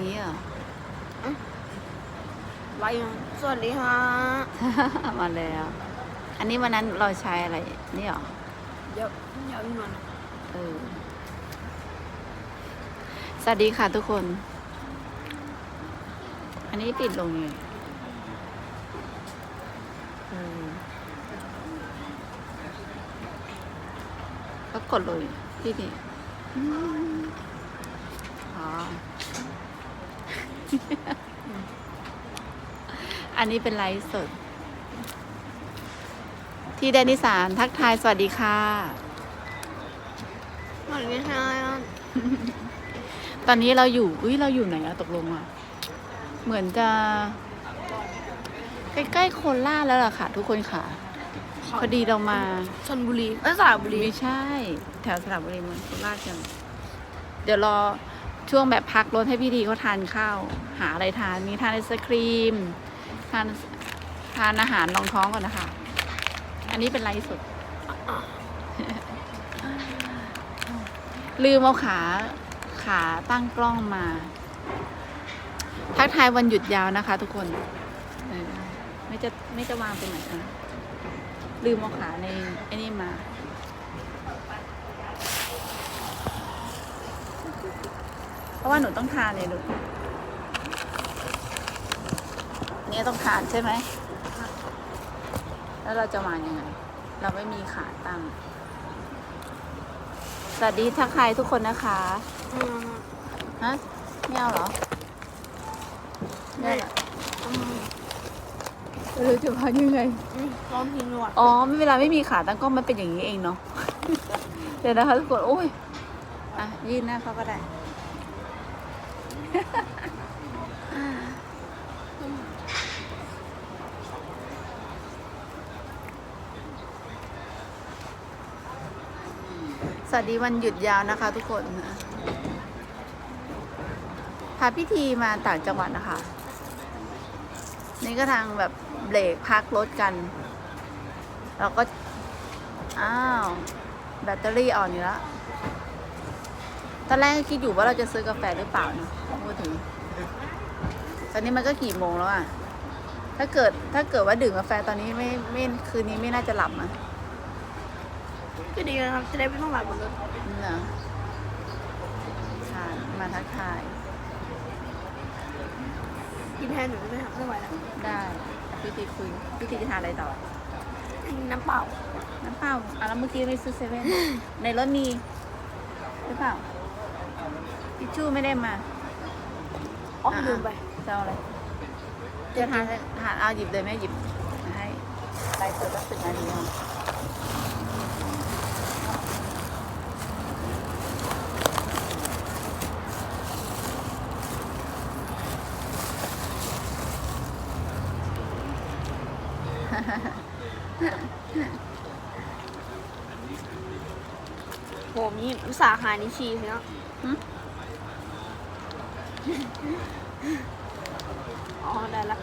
อย่างนี้เหรอไว้สวัสดีฮะ มาแล้ว อันนี้วันนั้นเราใช้อะไร นี่เหรอเดี๋ยวเดี๋ยวพี่นวลเออสวัสดีค่ะทุกคน อันนี้ปิดลงยังไงเออก็กดเลยที่นี่อืมอ๋ ออันนี้เป็นไลฟ์สด ที่แดนนิสานทักทายสวัสดีค่ะสวัสดีฮะตอนนี้เราอยู่ อุ้ยเราอยู่ไหนอะตกลงอะเหมือนจะ ใกล้ๆโคราชแล้วล่ะค่ะ ทุกคนค่ะ พอดีเรามา ชนบุรีเอ้ยสระบุรี ไม่ใช่ แถวสระบุรีเมืองโคราชกันเดี๋ยวรอ ช่วงแบบพักรถให้พี่ทีเขาทานข้าว หาอะไรทานมีทานไอศครีม ทานทานอาหารรองท้องก่อนนะคะ อันนี้เป็นไลฟ์สดลืมเอาขาขาตั้งกล้องมา ทักทายวันหยุดยาวนะคะทุกคนไม่จะไม่จะวางตรงไหนอะลืมเอาขาในไอ้นี่มา เพราะว่าหนูต้องทานเลยลูกเนี่ยต้องทานใช่ไหม แล้วเราจะวางยังไง เราไม่มีขาตั้ง สวัสดีทักทายทุกคนนะคะอืมฮะไม่เอาเหรอไม่เหรออืมไม่รู้จะพายังไงอืมร้องเพลงหนวดอ๋อไม่เวลาไม่มีขาตั้งกล้องมันเป็นอย่างนี้เองเนาะ เดี๋ยวนะคะทุกคน โอ้ย อะ ยืนหน้าเขาก็ได้ สวัสดีวันหยุดยาวนะคะทุกคนพาพิธีมาต่างจังหวัดนะคะ นี่ก็ทางแบบเบรกพักรถกันเราก็ อ้าว แบตเตอรี่อ่อนอยู่แล้ว ตอนแรกก็คิดอยู่ว่าเราจะซื้อกาแฟหรือเปล่านะพูดถึง ตอนนี้มันก็กี่โมงแล้วอะ ถ้าเกิดถ้าเกิดว่าดื่มกาแฟตอนนี้ไม่ไม่คืนนี้ไม่น่าจะหลับอะก็ดีนะครับ จะได้ไม่ต้องหลับบนรถนี่นะค่ะมาทักทาย กินแทนหนูได้ไหมครับไม่ไหวแล้วได้พี่ตีคุยพี่ตีจะทานอะไรต่อ น้ำเปล่า น้ำเปล่าอะแล้วเมื่อกี้ไปซื้อเซเว่น ในรถมีหรือเปล่า ทิชชู่ไม่ได้มาอ๋อลืมไปจะเอาอะไรจะทานทานเอาหยิบเลยแม่หยิบมาให้ไลฟ์สดสักสิบนาทีก่อนผมนี่อุตส่าห์หานิชีเนาะหึ อ๋อ ได้ละ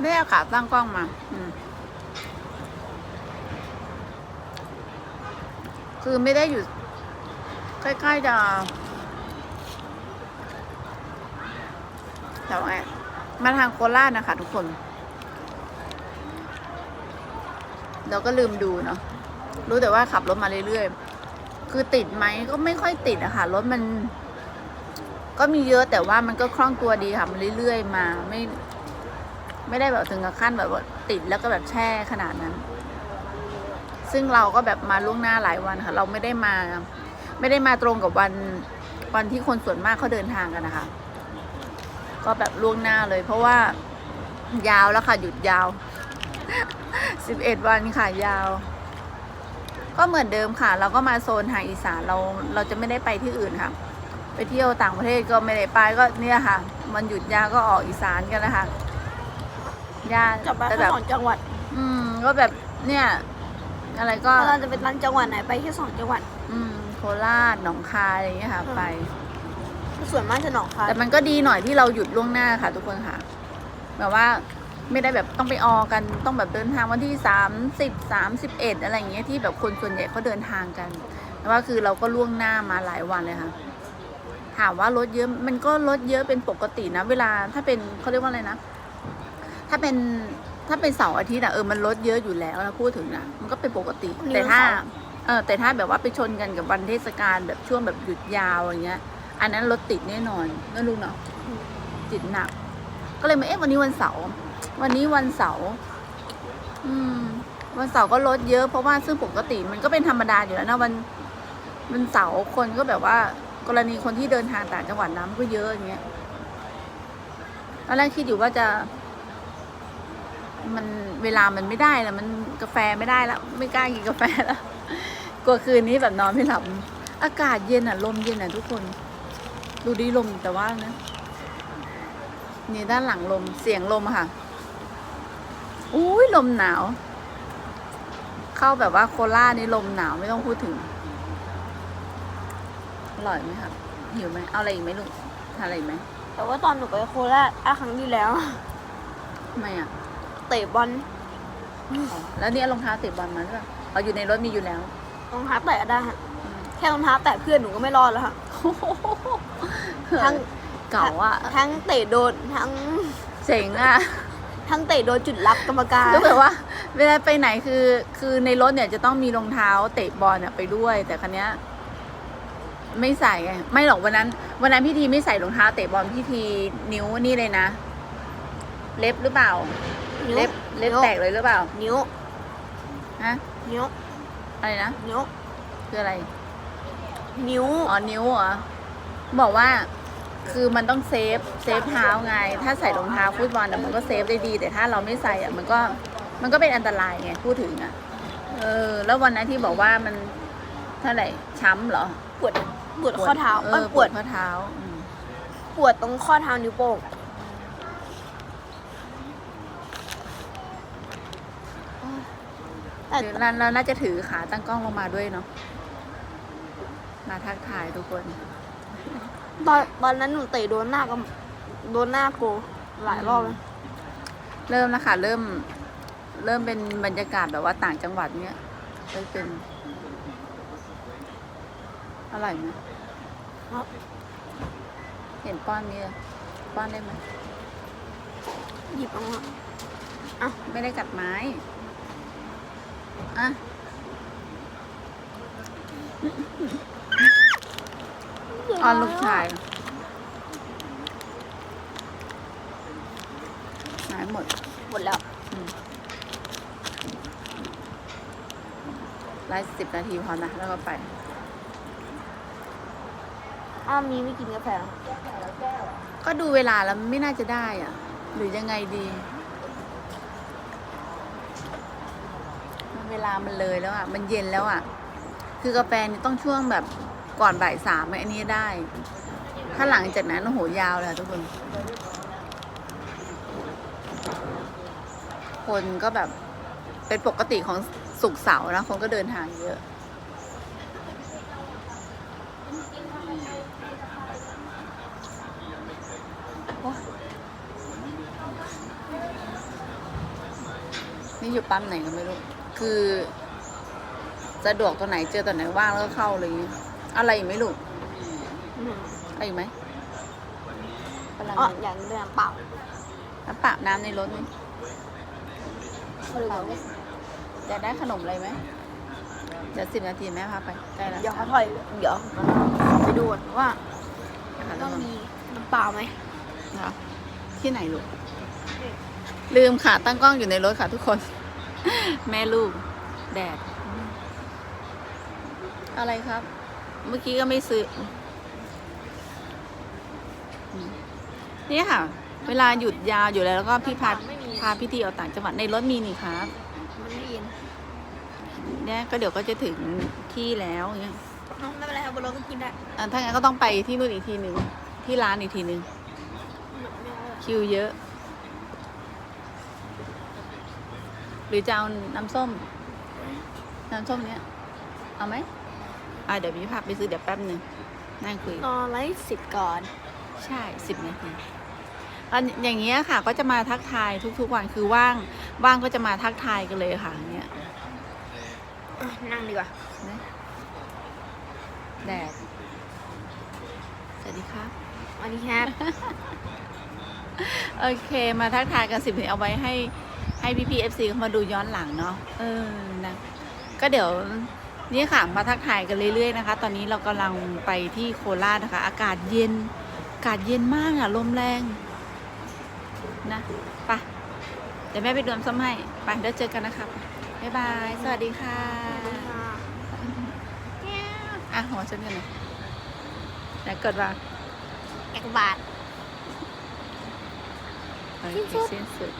ไม่เอาขาตั้งกล้องมา คือไม่ได้อยู่ ใกล้ๆจะแต่ว่ามาทางโคราชนะคะทุกคน เราก็ลืมดูเนาะ รู้แต่ว่าขับรถมาเรื่อยๆ คือติดไหมก็ไม่ค่อยติดอะค่ะรถมัน ก็มีเยอะแต่ว่ามันก็คล่องตัวดีค่ะมันเรื่อยๆมาไม่ ไม่ได้แบบถึงกับขั้นแบบว่าติดแล้วก็แบบแช่ขนาดนั้น ซึ่งเราก็แบบมาล่วงหน้าหลายวันค่ะ เราไม่ได้มา ไม่ได้มาตรงกับวันวันที่คนส่วนมากเขาเดินทางกันนะคะ ก็แบบล่วงหน้าเลย เพราะว่ายาวแล้วค่ะ หยุดยาวสิบเอ็ดวันค่ะยาว ก็เหมือนเดิมค่ะ เราก็มาโซนทางอีสานเราเราจะไม่ได้ไปที่อื่นค่ะ ไปเที่ยวต่างประเทศก็ไม่ได้ไปก็เนี่ยค่ะ มันหยุดยาวก็ออกอีสานกันนะคะยาจับไปแต่แค่แบบสองจังหวัด อืมก็แบบเนี่ย อะไรก็ถ้าเราจะเป็นตั้งจังหวัดไหนไปแค่สองจังหวัด อืม โคราชหนองคายอะไรอย่างเงี้ยค่ะอืมไป ส่วนมากจะหนองคายแต่มันก็ดีหน่อยที่เราหยุดล่วงหน้าค่ะ ทุกคนค่ะแบบว่า ไม่ได้แบบต้องไปออกันต้องแบบเดินทางวันที่สามสิบสามสิบเอ็ดอะไรอย่างเงี้ยที่แบบคนส่วนใหญ่เขาเดินทางกันแต่ว่าคือเราก็ล่วงหน้ามาหลายวันเลยค่ะ ถามว่ารถเยอะมันก็รถเยอะเป็นปกตินะ เวลาถ้าเป็นเขาเรียกว่าอะไรนะ ถ้าเป็นถ้าเป็นเสาร์อาทิตย์อะเออมันรถเยอะอยู่แล้วนะพูดถึงนะมันก็เป็นปกติวันนี้แต่ถ้าวันเสาร์เออแต่ถ้าแบบว่าไปชนกันกับวันเทศกาลแบบช่วงแบบหยุดยาวอย่างเงี้ย อันนั้นรถติดแน่นอนนั่นลุงเนาะติดหนัก ก็เลยมาเอ๊ะวันนี้วันเสาร์ วันนี้วันเสาร์อืม วันเสาร์ก็รถเยอะเพราะว่าซึ่งปกติมันก็เป็นธรรมดาอยู่แล้วนะวันวันเสาร์คนก็แบบว่า กรณีคนที่เดินทางต่างจังหวัดน้ำก็เยอะอย่างเงี้ยตอนแรกคิดอยู่ว่าจะ มันเวลามันไม่ได้แล้วมันกาแฟไม่ได้แล้วไม่กล้ากินกาแฟแล้วกลัวคืนนี้แบบนอนไม่หลับอากาศเย็นอะลมเย็นอะทุกคน ดูดีลมแต่ว่านะนี่ด้านหลังลมเสียงลมค่ะ อุ้ยลมหนาว เข้าแบบว่าโคราชนี่ลมหนาวไม่ต้องพูดถึง อร่อยไหมครับหิวไหมเอาอะไรอีกไหมลูกทานอะไรอีกไหมแต่ว่าตอนหนูไปโคราชอะครั้งที่แล้ว ทำไมอะเตะบอลอ๋อแล้วนี่เอารองเท้าเตะบอลมาหรือเปล่าเอาอยู่ในรถมีอยู่แล้ว รองเท้าแตะได้ฮะแค่รองเท้าแตะเพื่อนหนูก็ไม่รอดแล้วฮะทั้ง เก่าอะทั้งเตะโดนทั้ง เจ๋งอะ ทั้งเตะโดนจุดรับกรรมการก็แบบว่า เวลาไปไหนคือ คือในรถเนี่ยจะต้องมีรองเท้าเตะบอลเนี่ยไปด้วย แต่คันเนี้ยไม่ใส่ไงไม่หรอกวันนั้น วันนั้นพี่ทีไม่ใส่รองเท้าเตะบอลพี่ทีนิ้วนี่เลยนะ เล็บหรือเปล่า นิ้ว เล็บเล็บแตกเลยหรือเปล่า นิ้ว ฮะ นิ้ว อะไรนะ นิ้ว คืออะไร นิ้ว อ๋อ นิ้วเหรอ บอกว่า คือมันต้องเซฟเซฟเท้าไง ถ้าใส่รองเท้าฟุตบอลอะมันก็เซฟได้ดี แต่ถ้าเราไม่ใส่อะมันก็มันก็เป็นอันตรายไงพูดถึงอะเออ แล้ววันนั้นที่บอกว่ามันเท่าไหร่ช้ำเหรอปวดปวดข้อเท้าเอเอ้อยปวดข้อเท้าอืมปวดตรงข้อเท้านิ้วโป้งแต่เดี๋ยวเราเราน่าจะถือขาตั้งกล้องลงมาด้วยเนาะมาทักทายทุกคน ตอนตอนนั้นหนูเตะโดนหน้าก็โดนหน้าโกหลายรอบเลยเริ่มแล้วค่ะ เริ่ม เริ่มเป็นบรรยากาศแบบว่าต่างจังหวัดเนี้ยเริ่มเป็นอร่อยไหมครับเห็นป้อนนี้เลยป้อนได้ไหมหยิบออกมาไม่ได้กัดไม้อะ ออนลูกชายหายหมด หมดแล้วไลฟ์สิบนาทีพอนะ แล้วก็ไป อ้าวมีไม่กินกาแฟเหรอก็ดูเวลาแล้วไม่น่าจะได้อะ หรือยังไงดี เวลามันเลยแล้วอะ มันเย็นแล้วอะ คือกาแฟนี่ต้องช่วงแบบ ก่อนบ่ายสามอันนี้ได้ ถ้าหลังจากนั้นโอ้โหยาวเลยทุกคน คนก็แบบเป็นปกติของสุกเสาร์นะ คนก็เดินทางเยอะนี่อยู่ปั๊มไหนก็ไม่รู้ คือ สะดวกตัวไหนเจอตัวไหนว่างแล้วก็เข้าเลยางเงี้ย อะไรอีกไหมลูกอืมอะไรอีกไหมกำลังอ๋ออย่างเดินเปล่าน้ำปะน้ำในรถนี่เขาเลยบอกว่าอยากได้ขนมอะไรไหมเดี๋ยวสิบนาทีแม่พาไปใกล้แล้วเดี๋ยวเขาถอยเดี๋ยวขอไปดูก่อนว่าค่ะต้องมีน้ำเปล่าไหมค่ะที่ไหนลูก ลืมค่ะ ตั้งกล้องอยู่ในรถค่ะทุกคน แม่ลูก แดด อะไรครับ เมื่อกี้ก็ไม่ซื้ออืมนี่ค่ะ เวลาหยุดยาวอยู่แล้วแล้วก็พี่พาไม่มีพาพี่ทีออกต่างจังหวัดในรถมีนี่ครับมันไม่เย็นเนี่ยก็เดี๋ยวก็จะถึงที่แล้วอย่างเงี้ยน้องไม่เป็นไรครับบนรถก็กินได้อะถ้างั้นก็ต้องไปที่นู่นอีกทีหนึ่งที่ร้านอีกทีหนึ่งคิวเยอะ หรือจะเอาน้ำส้ม น้ำส้มเนี้ยเอาไหม อะเดี๋ยวพี่พาไปซื้อเดี๋ยวแป๊บหนึ่งนั่งคุย รอไลฟ์สิทธิ์ก่อน ใช่สิบนาทีอันอย่างเงี้ยค่ะ ก็จะมาทักทายทุกๆวันคือว่างว่างก็จะมาทักทายกันเลยค่ะอย่างเงี้ยอะนั่งดีกว่านะแดดสวัสดีครับอันนี้ครับ โอเค มาทักทายกันสิบเอาไว้ให้ให้พี่พีเอฟซีเขามาดูย้อนหลังเนาะเออนะก็เดี๋ยว นี่ค่ะมาทักทายกันเรื่อยๆนะคะ ตอนนี้เรากำลังไปที่โคราชนะคะ อากาศเย็น อากาศเย็นมากอะลมแรงนะไปะเดี๋ยวแม่ไปดวนซ้ำให้ไปเดี๋ยวเจอกันนะคะบ๊ายบาย สวัสดีค่ะอะหัวฉันกันหน่อยแล้วกดว่าแอกบาทโอเคสิ้นสุด